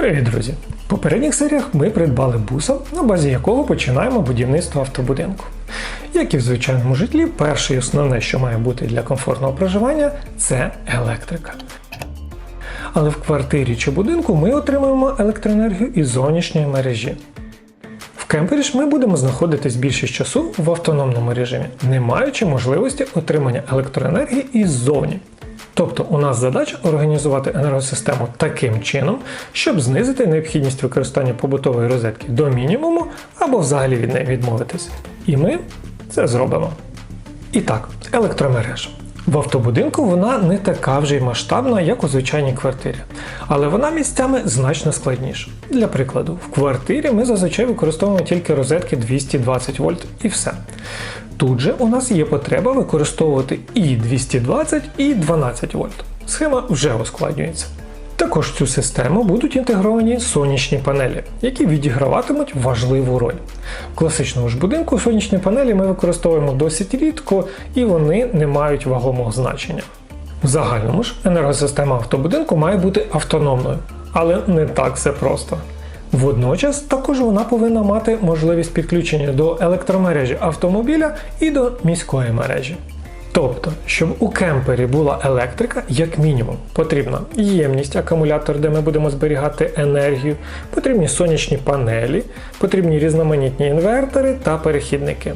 Привіт, друзі! В попередніх серіях ми придбали буса, на базі якого починаємо будівництво автобудинку. Як і в звичайному житлі, перше і основне, що має бути для комфортного проживання, це електрика. Але в квартирі чи будинку ми отримуємо електроенергію із зовнішньої мережі. В кемпері ж ми будемо знаходитись більшість часу в автономному режимі, не маючи можливості отримання електроенергії іззовні. Тобто у нас задача організувати енергосистему таким чином, щоб знизити необхідність використання побутової розетки до мінімуму або взагалі від неї відмовитись. І ми це зробимо. І так, електромережа. В автобудинку вона не така вже й масштабна, як у звичайній квартирі, але вона місцями значно складніша. Для прикладу, в квартирі ми зазвичай використовуємо тільки розетки 220 вольт і все. Тут же у нас є потреба використовувати і 220, і 12 вольт. Схема вже ускладнюється. Також в цю систему будуть інтегровані сонячні панелі, які відіграватимуть важливу роль. В класичному ж будинку сонячні панелі ми використовуємо досить рідко і вони не мають вагомого значення. В загальному ж енергосистема автобудинку має бути автономною, але не так все просто. Водночас також вона повинна мати можливість підключення до електромережі автомобіля і до міської мережі. Тобто, щоб у кемпері була електрика, як мінімум, потрібна ємність акумулятор, де ми будемо зберігати енергію, потрібні сонячні панелі, потрібні різноманітні інвертори та перехідники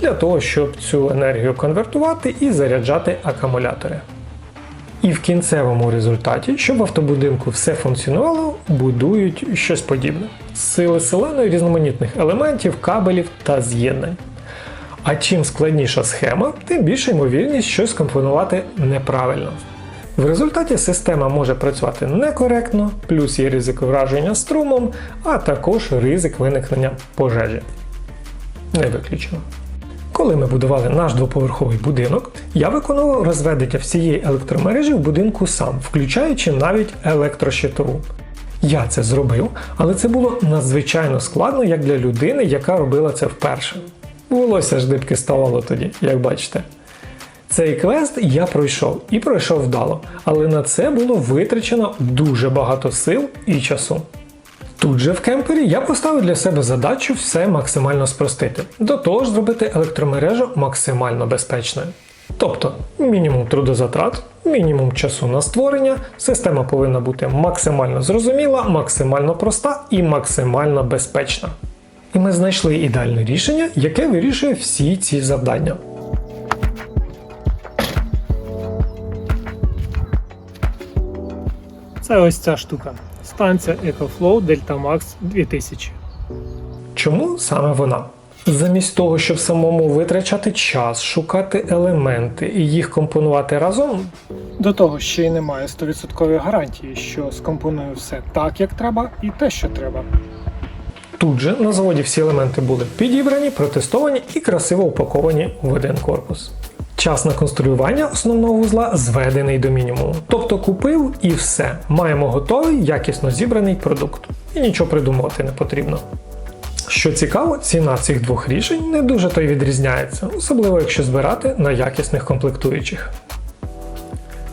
для того, щоб цю енергію конвертувати і заряджати акумулятори. І в кінцевому результаті, щоб в автобудинку все функціонувало, будують щось подібне: сили селеної різноманітних елементів, кабелів та з'єднань. А чим складніша схема, тим більша ймовірність щось компонувати неправильно. В результаті система може працювати некоректно, плюс є ризик враження струмом, а також ризик виникнення пожежі. Не виключено. Коли ми будували наш двоповерховий будинок, я виконував розведення всієї електромережі в будинку сам, включаючи навіть електрощитову. Я це зробив, але це було надзвичайно складно як для людини, яка робила це вперше. Волосся ж дибки ставало тоді, як бачите. Цей квест я пройшов і пройшов вдало, але на це було витрачено дуже багато сил і часу. Тут же в кемпері я поставив для себе задачу все максимально спростити, до того ж зробити електромережу максимально безпечною. Тобто мінімум трудозатрат, мінімум часу на створення, система повинна бути максимально зрозуміла, максимально проста і максимально безпечна. І ми знайшли ідеальне рішення, яке вирішує всі ці завдання. Це ось ця штука. Станція EcoFlow Deltamax 2000. Чому саме вона? Замість того, щоб самому витрачати час, шукати елементи і їх компонувати разом, До того ще й немає 100% гарантії, що скомпоную все так, як треба, і те, що треба. тут же на заводі всі елементи були підібрані, протестовані і красиво упаковані в один корпус. Час на конструювання основного вузла зведений до мінімуму. Тобто купив і все. Маємо готовий, якісно зібраний продукт. І нічого придумувати не потрібно. Що цікаво, ціна цих двох рішень не дуже то й відрізняється, особливо якщо збирати на якісних комплектуючих.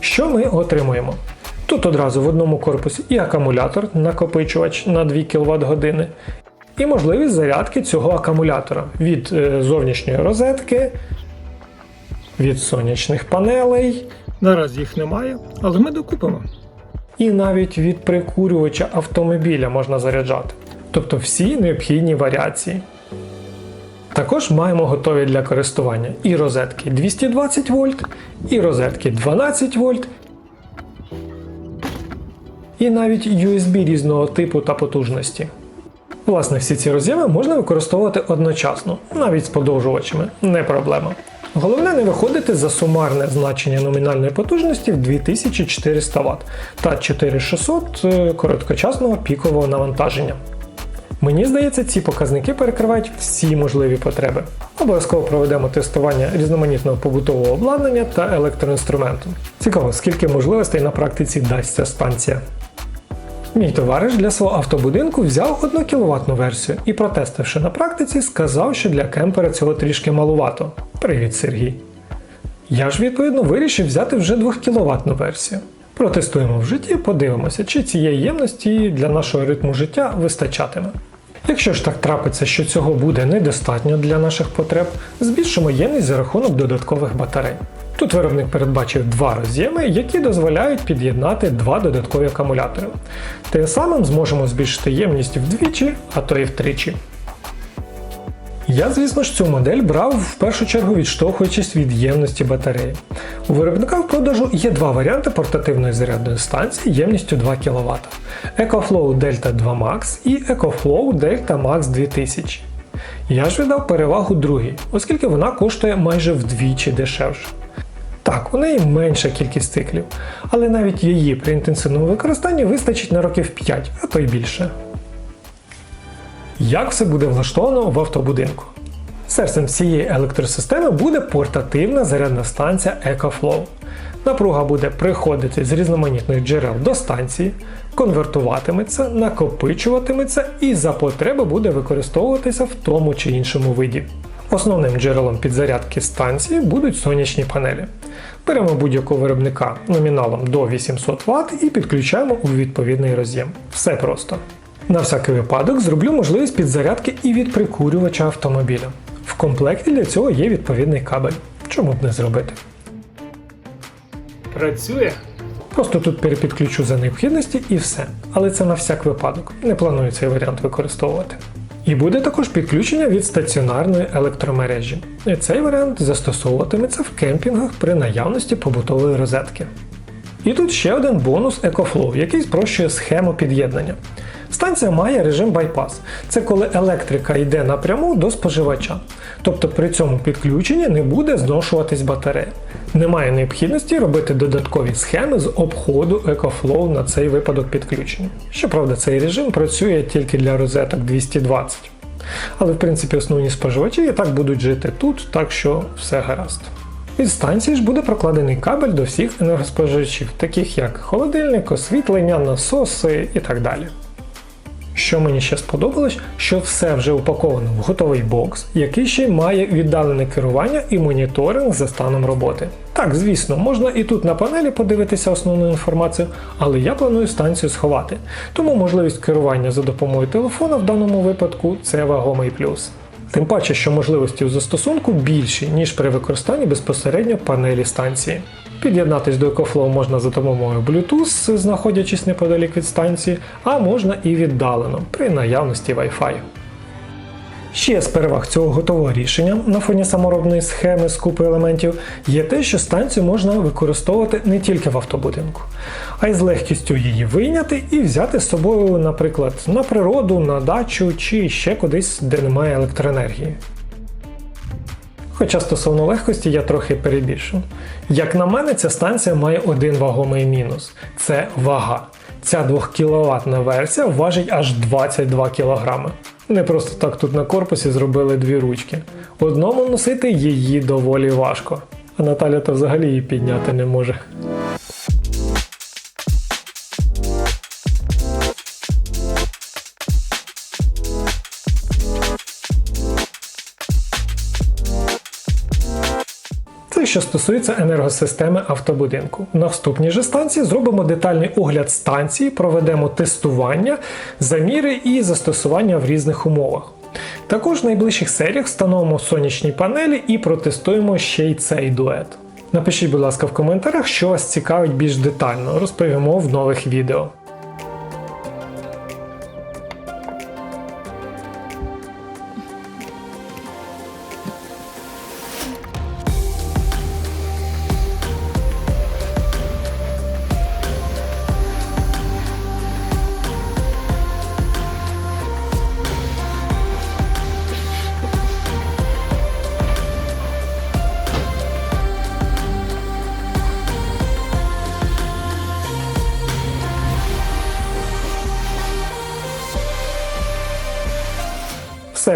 Що ми отримуємо? Тут одразу в одному корпусі і акумулятор, накопичувач на 2 кВт години, і можливість зарядки цього акумулятора від е, зовнішньої розетки, від сонячних панелей Наразі їх немає, але ми докупимо. і навіть від прикурювача автомобіля можна заряджати. Тобто всі необхідні варіації. Також маємо готові для користування і розетки 220 вольт, і розетки 12 вольт, і навіть USB різного типу та потужності. Власне, всі ці роз'єми можна використовувати одночасно, навіть з подовжувачами, не проблема. Головне не виходити за сумарне значення номінальної потужності в 2400 Вт та 4600 е, короткочасного пікового навантаження. Мені здається, ці показники перекривають всі можливі потреби. Обов'язково проведемо тестування різноманітного побутового обладнання та електроінструменту. Цікаво, скільки можливостей на практиці дасть ця станція. Мій товариш для свого автобудинку взяв 1 кВт версію і, протестивши на практиці, сказав, що для кемпера цього трішки малувато. Привіт, Сергій. Я ж відповідно вирішив взяти вже 2 кВт версію. Протестуємо в житті, подивимося, чи цієї ємності для нашого ритму життя вистачатиме. Якщо ж так трапиться, що цього буде недостатньо для наших потреб, збільшимо ємність за рахунок додаткових батарей. Тут виробник передбачив два роз'єми, які дозволяють під'єднати два додаткові акумулятори. Тим самим зможемо збільшити ємність вдвічі, а то і втричі. Я, звісно ж, цю модель брав в першу чергу відштовхуючись від ємності батареї. У виробника в продажу є два варіанти портативної зарядної станції ємністю 2 кВт: EcoFlow Delta 2 Max і EcoFlow Delta Max 2000. Я ж віддав перевагу другій, оскільки вона коштує майже вдвічі дешевше. Так, у неї менша кількість циклів, але навіть її при інтенсивному використанні вистачить на років 5, а то й більше. Як все буде влаштовано в автобудинку? Серцем цієї електросистеми буде портативна зарядна станція EcoFlow. Напруга буде приходити з різноманітних джерел до станції, конвертуватиметься, накопичуватиметься і за потреби буде використовуватися в тому чи іншому виді. Основним джерелом підзарядки станції будуть сонячні панелі. Беремо будь-якого виробника номіналом до 800 Вт і підключаємо у відповідний роз'єм. Все просто. На всякий випадок зроблю можливість підзарядки і від прикурювача автомобіля. В комплекті для цього є відповідний кабель. Чому б не зробити? Працює? Просто тут перепідключу за необхідності і все. Але це на всяк випадок. Не планую цей варіант використовувати. І буде також підключення від стаціонарної електромережі. І цей варіант застосовуватиметься в кемпінгах при наявності побутової розетки. І тут ще один бонус EcoFlow, який спрощує схему під'єднання. Станція має режим байпас. Це коли електрика йде напряму до споживача. Тобто при цьому підключенні не буде зношуватись батарея. Немає необхідності робити додаткові схеми з обходу EcoFlow на цей випадок підключення. Щоправда, цей режим працює тільки для розеток 220. Але в принципі основні споживачі і так будуть жити тут, так що все гаразд. Від станції ж буде прокладений кабель до всіх енергоспоживачів, таких як холодильник, освітлення, насоси і так далі. Що мені ще сподобалось, що все вже упаковано в готовий бокс, який ще має віддалене керування і моніторинг за станом роботи. Так, звісно, можна і тут на панелі подивитися основну інформацію, але я планую станцію сховати, тому можливість керування за допомогою телефона в даному випадку це вагомий плюс. Тим паче, що можливості у застосунку більші, ніж при використанні безпосередньо панелі станції. Під'єднатись до EcoFlow можна за допомогою Bluetooth, знаходячись неподалік від станції, а можна і віддалено при наявності Wi-Fi. Ще з переваг цього готового рішення на фоні саморобної схеми з купи елементів є те, що станцію можна використовувати не тільки в автобудинку, а й з легкістю її вийняти і взяти з собою, наприклад, на природу, на дачу чи ще кудись, де немає електроенергії. Хоча стосовно легкості я трохи перебільшу. Як на мене, ця станція має один вагомий мінус це вага. Ця 2 кВт версія важить аж 22 кг. Не просто так тут на корпусі зробили дві ручки. Одному носити її доволі важко, а Наталя то взагалі її підняти не може. Що стосується енергосистеми автобудинку. На вступній же станції зробимо детальний огляд станції, проведемо тестування, заміри і застосування в різних умовах. Також в найближчих серіях встановимо сонячні панелі і протестуємо ще й цей дует. Напишіть, будь ласка, в коментарях, що вас цікавить більш детально, розповімо в нових відео.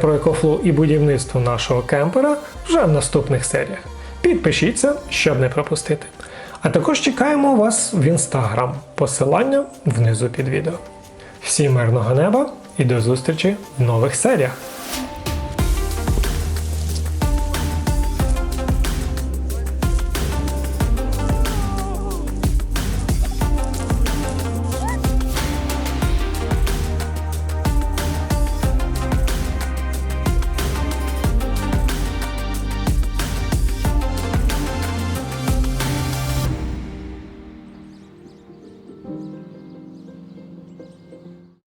Про екофлоу і будівництво нашого кемпера вже в наступних серіях. Підпишіться, щоб не пропустити. А також чекаємо вас в інстаграм. Посилання внизу під відео. Всім мирного неба і до зустрічі в нових серіях!